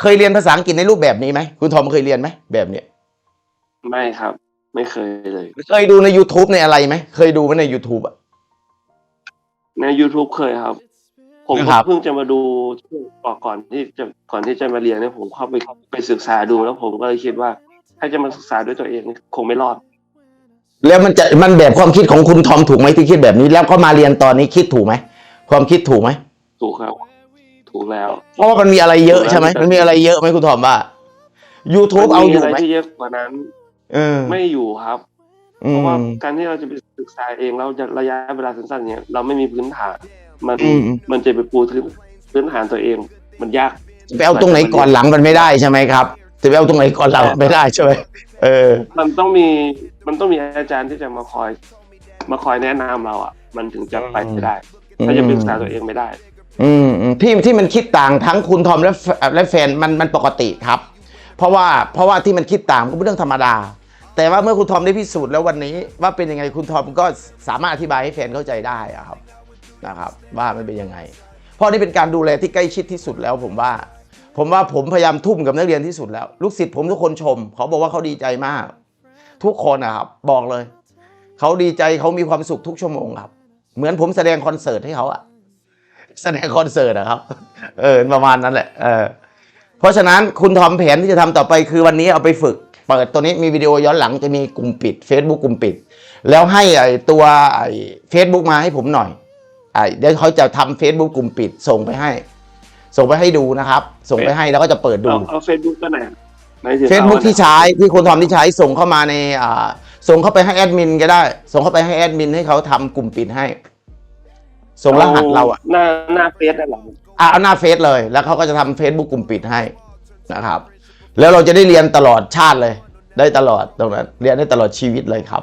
เคยเรียนภาษาอังกฤษในรูปแบบนี้ไหมคุณทอมเคยเรียนไหมแบบเนี้ยไม่ครับ ไม่เคยเลย เคยดูใน YouTube ในอะไรไหมเคยดูไหมใน YouTube อะ ใน YouTube เคยครับ ผมนะก็ครับ เพิ่งจะมาดูช่วงก่อนก่อนที่จะก่อนที่จะมาเรียนเนี่ยผมเข้าไปไปศึกษาดูแล้วผมก็เลยคิดว่า ถ้าจะมาศึกษาด้วยตัวเองคงไม่รอด แล้วมันจะมันแบบความคิดของคุณทอมถูกไหมที่คิดแบบนี้ แล้วก็มาเรียนตอนนี้คิดถูกไหมความคิดถูกไหม ถูกครับ ถูกแล้วเพราะว่ามันมีอะไรเยอะใช่ไหมมันมีอะไรเยอะไหมคุณทอมว่า YouTube เอามันอมียู่อะไรไหมที่เยอะกว่านั้นเออไม่อยู่ครับอืเพราะว่ามการที่เราจะไปศึกษาเองแล้วจะระยะเวลาสั้นๆเนี่ยเราไม่มีพื้นฐาน มันอืมมันจะไปปูพื้นพื้นฐานตัวเอง มันยากไปเอาตรงไหนก่อนหลังมันไม่ได้ใช่ไหมครับจะไปเอาตรงไหนก่อนหลังไม่ได้ใช่ไหมเออ มันต้องมีมันต้องมีอาจารย์ที่จะมาคอย มาคอยแนะนำเราอะ มันถึงจะไปได้ ถ้าจะปรึกษาตัวเองไม่ได้ อืมที่ที่มันคิดต่างทั้งคุณทอมและและแฟนมันมันปกติครับ เพราะว่าเพราะว่าที่มันคิดต่างก็เป็นเรื่องธรรมดา แต่ว่าเมื่อคุณทอมได้พิสูจน์แล้ววันนี้ ว่าเป็นยังไงคุณทอมก็สามารถอธิบายให้แฟนเข้าใจได้อะครับนะครับ ว่ามันเป็นยังไง เพราะนี่เป็นการดูแลที่ใกล้ชิดที่สุดแล้ว ผมว่า ผมว่าผมพยายามทุ่มกับนักเรียนที่สุดแล้ว ลูกศิษย์ผมทุกคนชม เขาบอกว่าเขาดีใจมาก ทุกคนนะครับบอกเลย เขาดีใจเขามีความสุขทุกชั่วโมงครับ เหมือนผมแสดงคอนเสิร์ตให้เขาอะ แสดงคอนเสิร์ตนะครับ เออประมาณนั้นแหละเออเพราะฉะนั้นคุณทอมแผนที่จะทำต่อไปคือวันนี้เอาไปฝึก เปิดตัวนี้มีวิดีโอย้อนหลังจะมีกลุ่มปิด Facebook กลุ่มปิด แล้วให้ไอ้ตัวไอ้ Facebook มาให้ผมหน่อยไอ้เดี๋ยวเขาจะทำ Facebook กลุ่มปิด ส่งไปให้ ส่งไปให้ดูนะครับ ส่งไปให้แล้วก็จะเปิดดูเอาเอาเฟซบุ๊กก็ไหนไหนถึง Facebook อาที่ใช้ที่คุณทอมที่ใช้ส่งเข้ามาในอ่าส่งเข้าไปให้แอดมินก็ได้ ส่งเข้าไปให้แอดมินให้เขาทำกลุ่มปิดให้ ส่งรหัสเราอะหน้าหน้าเฟซนั่นแหละอะเอาหน้าเฟซเลย แล้วเขาก็จะทำ Facebook กลุ่มปิดให้นะครับ แล้วเราจะได้เรียนตลอดชาติเลย ได้ตลอดตรงนั้นเรียนได้ตลอดชีวิตเลยครับ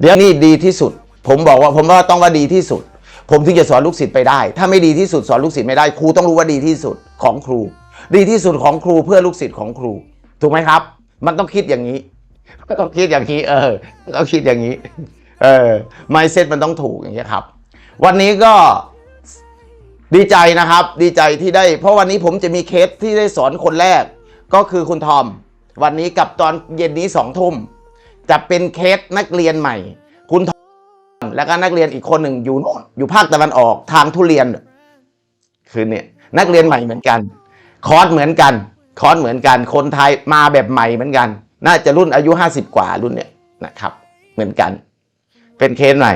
เดี๋ยวนี่ดีที่สุด ผมบอกว่าผมว่าต้องว่าดีที่สุด ผมถึงจะสอนลูกศิษย์ไปได้ ถ้าไม่ดีที่สุดสอนลูกศิษย์ไม่ได้ครูต้องรู้ว่าดีที่สุดของครู ดีที่สุดของครูเพื่อลูกศิษย์ของครู ถูกไหมครับ มันต้องคิดอย่างนี้ก็ต้องคิดอย่างนี้ เออต้องคิดอย่างนี้ เออ mindset มันต้องถูกอย่างนี้ยครับ วันนี้ก็ดีใจนะครับ ดีใจที่ได้ เพราะวันนี้ผมจะมีเคสที่ได้สอนคนแรก ก็คือคุณทอม วันนี้กับตอนเย็นนี้สองทุ่มจะเป็นเคสนักเรียนใหม่ คุณทอมแล้วก็นักเรียนอีกคนหนึ่งอยู่โน่นอยู่ภาคตะวันออกทางทุเรียน คือเนี่ยนักเรียนใหม่เหมือนกัน คอร์สเหมือนกัน คอร์สเหมือนกัน คนไทยมาแบบใหม่เหมือนกัน น่าจะรุ่นอายุห้าสิบกว่ารุ่นเนี่ยนะครับ เหมือนกัน เป็นเคสใหม่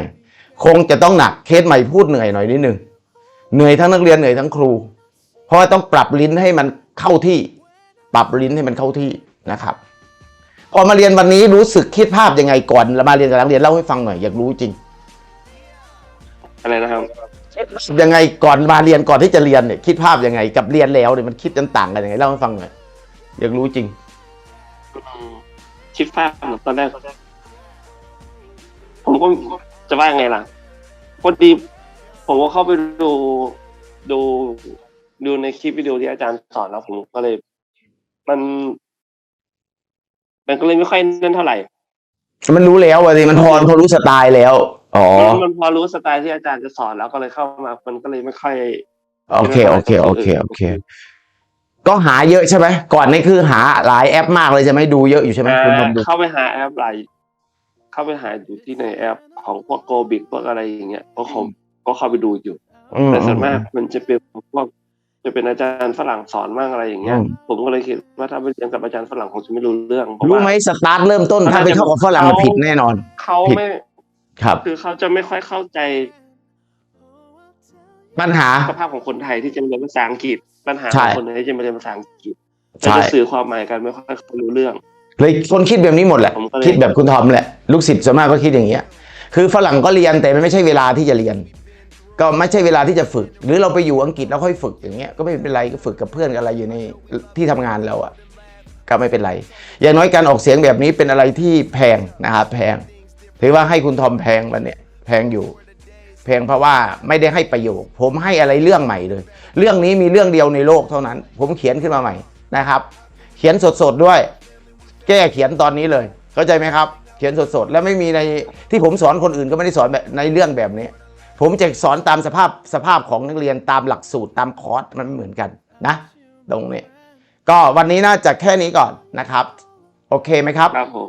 คงจะต้องหนักเคสใหม่พูดเหนื่อยหน่อยนิดนึงเหนื่อยทั้งนักเรียนเหนื่อยทั้งครู เพราะว่าต้องปรับลิ้นให้มันเข้าที่ ปรับลิ้นให้มันเข้าที่นะครับพอมาเรียนวันนี้รู้สึกคิดภาพยังไงก่อนแล้วมาเรียนกับนักเรียนเล่าให้ฟังหน่อยอยากรู้จริงอะไรนะครับยังไงก่อนมาเรียนก่อนที่จะเรียนเนี่ยคิดภาพยังไง กับเรียนแล้วเนี่ยมันคิดกันต่างกันยังไงเล่าให้ฟังหน่อยอยากรู้จริงอืมคิดภาพตอนแรกผมก็ จะว่าไงล่ะพอดีผมก็เข้าไปดูดูดูในคลิปวิดีโอที่อาจารย์สอนแล้วผมก็เลย มัน มันก็เลยไม่ค่อยนั่นเท่าไหร่มันรู้แล้วอะสิมันพอพอรู้สไตล์แล้ว อ๋อ มันพอรู้สไตล์ที่อาจารย์จะสอนแล้วก็เลยเข้ามามันก็เลยไม่ค่อย โอเค โอเค โอเค โอเค ก็หาเยอะใช่ไหม ก่อนนี่คือหาหลายแอปมากเลยใช่ไหมดูเยอะอยู่ใช่ไหมคุณทอมดูเข้าไปหาแอปหลาย เข้าไปหาอยู่ที่ในแอปของพวกโกบิกพวกอะไรอย่างเงี้ยก็ผมก็เข้าไปดูอยู่อืมแต่ส่วนมากมันจะเป็นพวกจะเป็นอาจารย์ฝรั่งสอนบ้างอะไรอย่างเงี้ยอืมผมก็เลยคิดว่าถ้าไปเรียนกับอาจารย์ฝรั่งคงจะไม่รู้เรื่องเพาะรู้ว่าไหมสตาร์ทเริ่มต้นถ้าไปเข้ากับฝรั่งอะผิดแน่นอนเขาผิดไม่ครับ คือเขาจะไม่ค่อยเข้าใจ ปัญหาสภาพของคนไทยที่จะมาเรียนภาษาอังกฤษ ปัญหาใช่ของคนไทยที่จะมาเรียนภาษาอังกฤษใช่จะสื่อความหมายกันไม่ค่อยรู้เรื่อง เลยคนคิดแบบนี้หมดแหละ ผมก็เลย คิดแบบคุณทอมแหละ ลูกศิษย์ส่วนมากก็คิดอย่างเงี้ย คือฝรั่งก็เรียนแต่มันไม่ใช่เวลาที่จะเรียน ก็ไม่ใช่เวลาที่จะฝึก หรือเราไปอยู่อังกฤษแล้วค่อยฝึกอย่างเงี้ยก็ไม่เป็นไรก็ฝึกกับเพื่อนกับอะไรอยู่ในที่ทำงานเราอะก็ไม่เป็นไร อย่างน้อยการออกเสียงแบบนี้เป็นอะไรที่แพงนะครับแพง ถือว่าให้คุณทอมแพงวันเนี้ยแพงอยู่ แพงเพราะว่าไม่ได้ให้ประโยชน์ผมให้อะไรเรื่องใหม่เลย เรื่องนี้มีเรื่องเดียวในโลกเท่านั้น ผมเขียนขึ้นมาใหม่นะครับ เขียนสดๆด้วย แก้เขียนตอนนี้เลย เข้าใจไหมครับ เขียนสดๆ แล้วไม่มีในที่ผมสอนคนอื่นก็ไม่ได้สอนแบบในเรื่องแบบนี้ ผมจะสอนตามสภาพสภาพของนักเรียนตามหลักสูตรตามคอร์สมันไม่เหมือนกันนะ ตรงนี้ ก็วันนี้น่าจะแค่นี้ก่อนนะครับ โอเคไหมครับครับผม